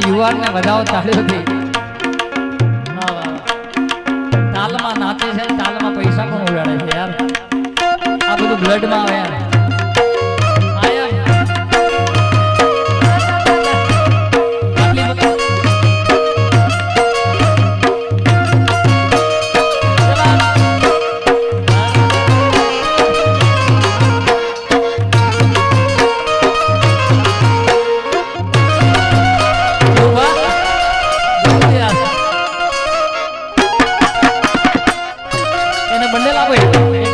તાળીઓ તાળીઓથી વાહ, વાહ, વાહ. તાલમાં નાચે છે તાલમાં પૈસા કોણ ઉડાડે છે યાર? આ બધું બ્લડમાં આવે યાર. અને બંને આપે